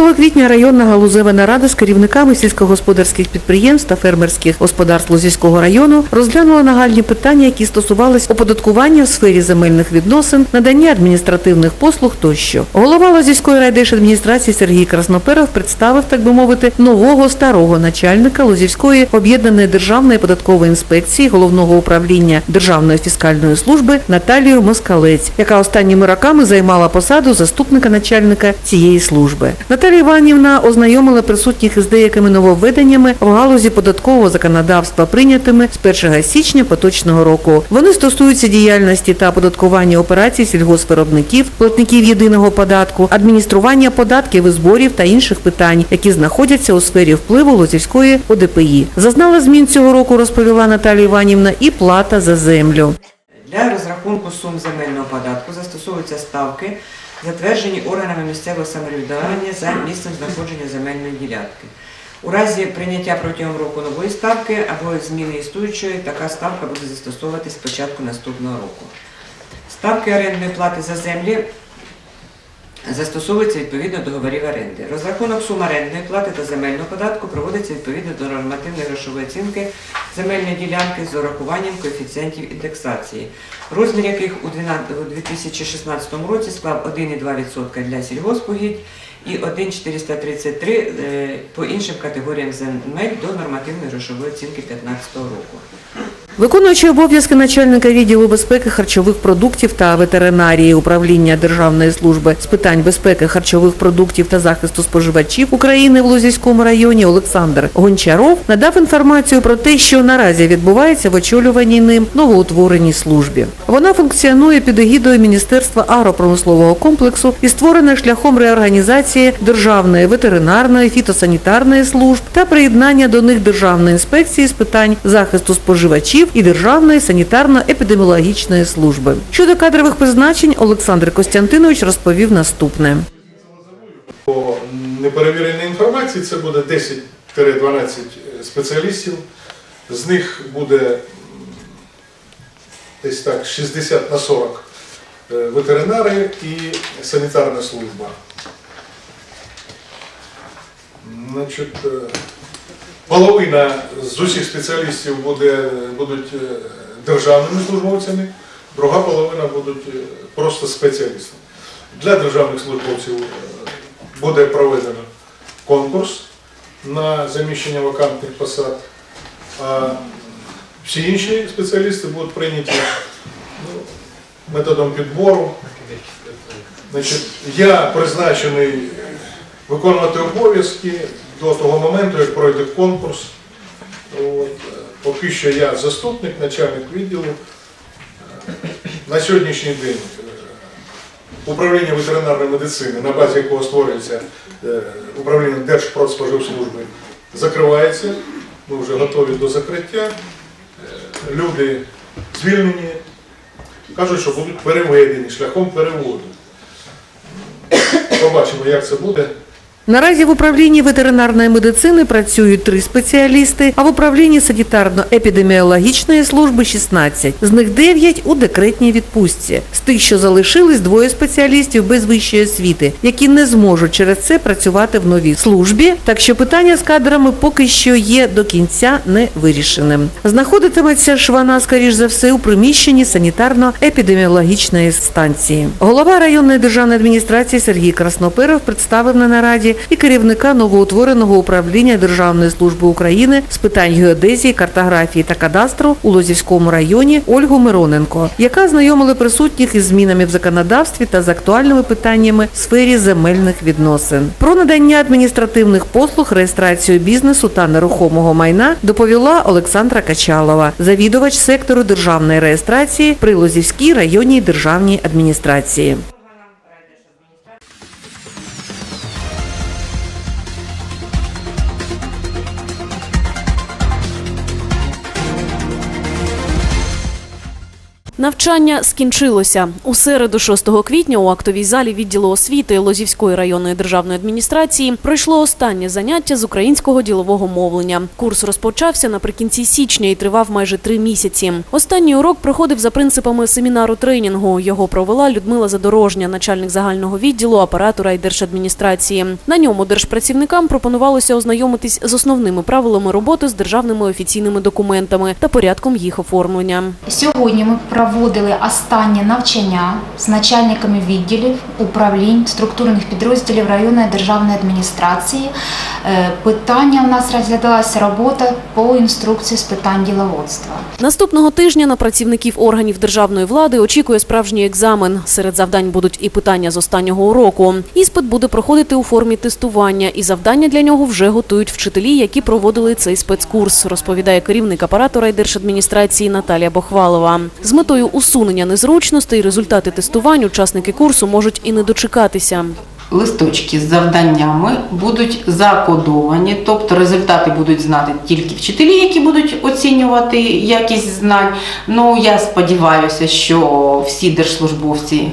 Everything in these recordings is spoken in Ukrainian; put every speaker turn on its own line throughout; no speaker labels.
квітня районна галузева нарада з керівниками сільськогосподарських підприємств та фермерських господарств Лозівського району розглянула нагальні питання, які стосувались оподаткування в сфері земельних відносин, надання адміністративних послуг тощо. Голова Лозівської райдержадміністрації Сергій Красноперов представив, так би мовити, нового старого начальника Лозівської об'єднаної державної податкової інспекції головного управління Державної фіскальної служби Наталію Москалець, яка останніми роками займала посаду заступника начальника цієї служби. Наталія Іванівна ознайомила присутніх із деякими нововведеннями в галузі податкового законодавства, прийнятими з 1 січня поточного року. Вони стосуються діяльності та оподаткування операцій сільгоспвиробників, платників єдиного податку, адміністрування податків і зборів та інших питань, які знаходяться у сфері впливу Лозівської ОДПІ. Зазнала змін цього року, розповіла Наталія Іванівна, і плата за землю.
Для розрахунку сум земельного податку застосовуються ставки, затверджені органами місцевого самоврядування за місцем знаходження земельної ділянки. У разі прийняття протягом року нової ставки або зміни існуючої, така ставка буде застосовуватись з початку наступного року. Ставки орендної плати за землі застосовуються відповідно до договорів оренди. Розрахунок сум орендної плати та земельного податку проводиться відповідно до нормативної грошової оцінки земельної ділянки з урахуванням коефіцієнтів індексації, розмір яких у 2016 році склав 1,2% для сільгоспугідь і 1,433 е, по іншим категоріям земель до нормативної грошової оцінки 2015 року.
Виконуючи обов'язки начальника відділу безпеки харчових продуктів та ветеринарії управління Державної служби з питань безпеки харчових продуктів та захисту споживачів України в Лозівському районі Олександр Гончаров надав інформацію про те, що наразі відбувається в очолюваній ним новоутвореній службі. Вона функціонує під егідою Міністерства агропромислового комплексу і створена шляхом реорганізації Державної ветеринарної фітосанітарної служб та приєднання до них Державної інспекції з питань захисту споживачів і Державної санітарно-епідеміологічної служби. Щодо кадрових призначень Олександр Костянтинович розповів наступне.
По неперевіреній інформації це буде 10-12 спеціалістів. З них буде десь так 60 на 40 е, ветеринари і санітарна служба. Значить, е, половина з усіх спеціалістів буде, будуть е, державними службовцями, друга половина будуть е, просто спеціалістами. Для державних службовців е, буде проведено конкурс на заміщення вакантних посад, а всі інші спеціалісти будуть прийняті ну, методом підбору. Значить, я призначений виконувати обов'язки до того моменту, як пройде конкурс. От. е, Поки що я заступник, начальник відділу. На сьогоднішній день е, управління ветеринарної медицини, на базі якого створюється е, управління Держпродспоживслужби, закривається. Ми вже готові до закриття. Люди звільнені, кажуть, що будуть переведені шляхом переводу. Побачимо, як це буде.
Наразі в управлінні ветеринарної медицини працюють три спеціалісти, а в управлінні санітарно-епідеміологічної служби 16. З них 9 у декретній відпустці. З тих, що залишились, двоє спеціалістів без вищої освіти, які не зможуть через це працювати в новій службі. Так що питання з кадрами поки що є до кінця не вирішеним. Знаходитиметься ж вона, скоріш за все, у приміщенні санітарно-епідеміологічної станції. Голова районної державної адміністрації Сергій Красноперов представив на нараді і керівника новоутвореного управління Державної служби України з питань геодезії, картографії та кадастру у Лозівському районі Ольгу Мироненко, яка знайомила присутніх із змінами в законодавстві та з актуальними питаннями в сфері земельних відносин. Про надання адміністративних послуг, реєстрацію бізнесу та нерухомого майна доповіла Олександра Качалова, завідувач сектору державної реєстрації при Лозівській районній державній адміністрації.
Навчання скінчилося. У середу 6 квітня у актовій залі відділу освіти Лозівської районної державної адміністрації пройшло останнє заняття з українського ділового мовлення. Курс розпочався наприкінці січня і тривав майже три місяці. Останній урок проходив за принципами семінару тренінгу. Його провела Людмила Задорожня, начальник загального відділу апарату райдержадміністрації. На ньому держпрацівникам пропонувалося ознайомитись з основними правилами роботи з державними офіційними документами та порядком їх оформлення.
Сьогодні ми проводили останнє навчання з начальниками відділів, управлінь, структурних підрозділів районної державної адміністрації. Е, Питання у нас розглядалася робота по інструкції з питань діловодства.
Наступного тижня на працівників органів державної влади очікує справжній екзамен. Серед завдань будуть і питання з останнього уроку. Іспит буде проходити у формі тестування, і завдання для нього вже готують вчителі, які проводили цей спецкурс, розповідає керівник апарату райдержадміністрації Наталія Бохвалова. З метою усунення незручностей результати тестувань учасники курсу можуть і не дочекатися.
Листочки з завданнями будуть закодовані, тобто результати будуть знати тільки вчителі, які будуть оцінювати якість знань. Ну я сподіваюся, що всі держслужбовці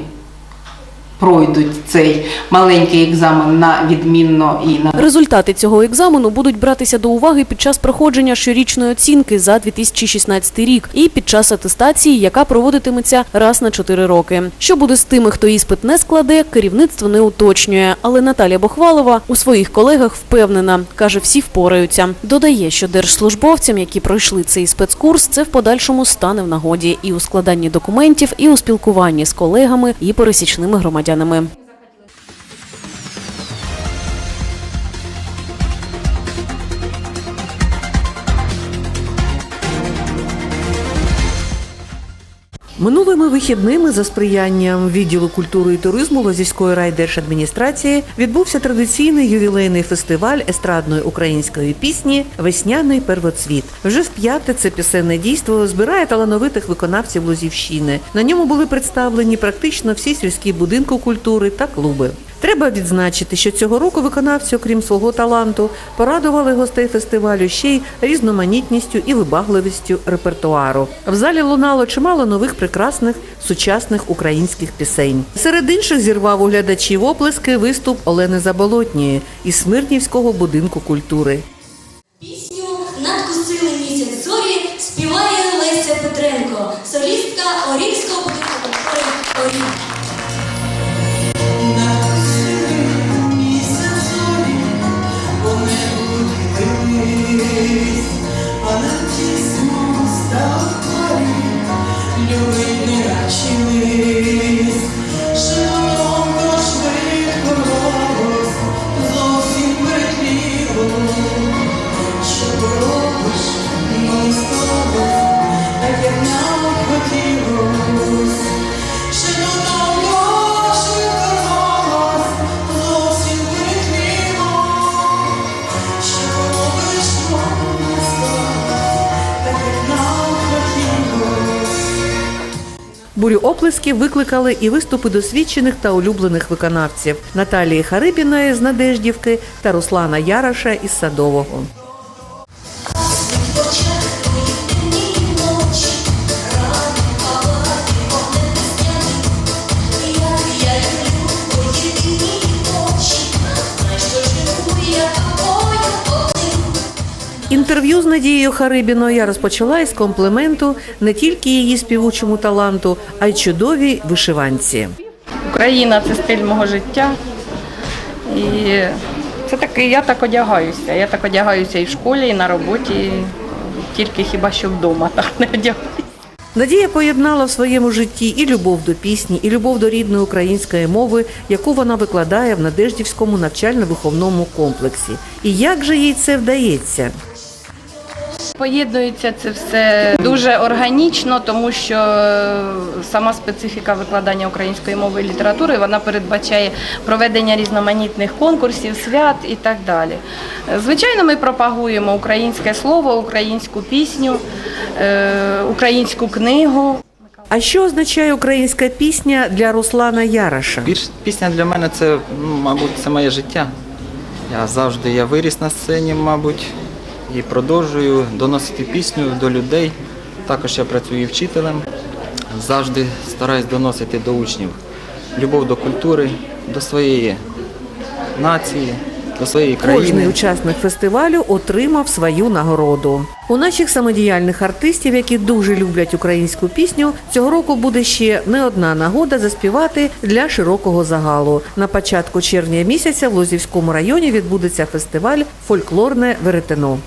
пройдуть цей маленький екзамен на відмінно і на
Результати цього екзамену будуть братися до уваги під час проходження щорічної оцінки за 2016 рік і під час атестації, яка проводитиметься раз на 4 роки. Що буде з тими, хто іспит не складе, керівництво не уточнює. Але Наталія Бохвалова у своїх колегах впевнена, каже, всі впораються. Додає, що держслужбовцям, які пройшли цей спецкурс, це в подальшому стане в нагоді і у складанні документів, і у спілкуванні з колегами і пересічними громадянами громадянами.
Минулими вихідними за сприянням відділу культури і туризму Лозівської райдержадміністрації відбувся традиційний ювілейний фестиваль естрадної української пісні Весняний первоцвіт. Вже в п'яте це пісенне дійство збирає талановитих виконавців Лозівщини. На ньому були представлені практично всі сільські будинки культури та клуби. Треба відзначити, що цього року виконавці, окрім свого таланту, порадували гостей фестивалю ще й різноманітністю і вибагливістю репертуару. В залі лунало чимало нових прекрасних сучасних українських пісень. Серед інших зірвав у глядачів оплески виступ Олени Заболотньої із Смирнівського будинку культури.
Пісню «Надкусили місяць зорі» співає Леся Петренко, солістка Орільського будинку культури «Оріль».
Бурю оплесків викликали і виступи досвідчених та улюблених виконавців Наталії Харибіної з Надеждівки та Руслана Яраша із Садового. Інтерв'ю з Надією Харибіною я розпочала із компліменту не тільки її співучому таланту, а й чудовій вишиванці.
Україна це стиль мого життя. І це таки, я так одягаюся. Я так одягаюся і в школі, і на роботі, тільки хіба що вдома так не одягаюся.
Надія поєднала в своєму житті і любов до пісні, і любов до рідної української мови, яку вона викладає в Надеждівському навчально-виховному комплексі. І як же їй це вдається?
Поєднується це все дуже органічно, тому що е, сама специфіка викладання української мови і літератури вона передбачає проведення різноманітних конкурсів, свят і так далі. Е, Звичайно, ми пропагуємо українське слово, українську пісню, е, українську книгу.
А що означає українська пісня для Руслана Яраша?
Більш пісня для мене це, ну, мабуть, це моє життя. Я завжди я виріс на сцені, мабуть, і продовжую доносити пісню до людей. Також я працюю вчителем завжди стараюсь доносити до учнів любов до культури, до своєї нації, до своєї
Кожний
країни.
учасник фестивалю отримав свою нагороду. У наших самодіяльних артистів, які дуже люблять українську пісню, цього року буде ще не одна нагода заспівати для широкого загалу. На початку червня місяця в Лозівському районі відбудеться фестиваль Фольклорне веретено.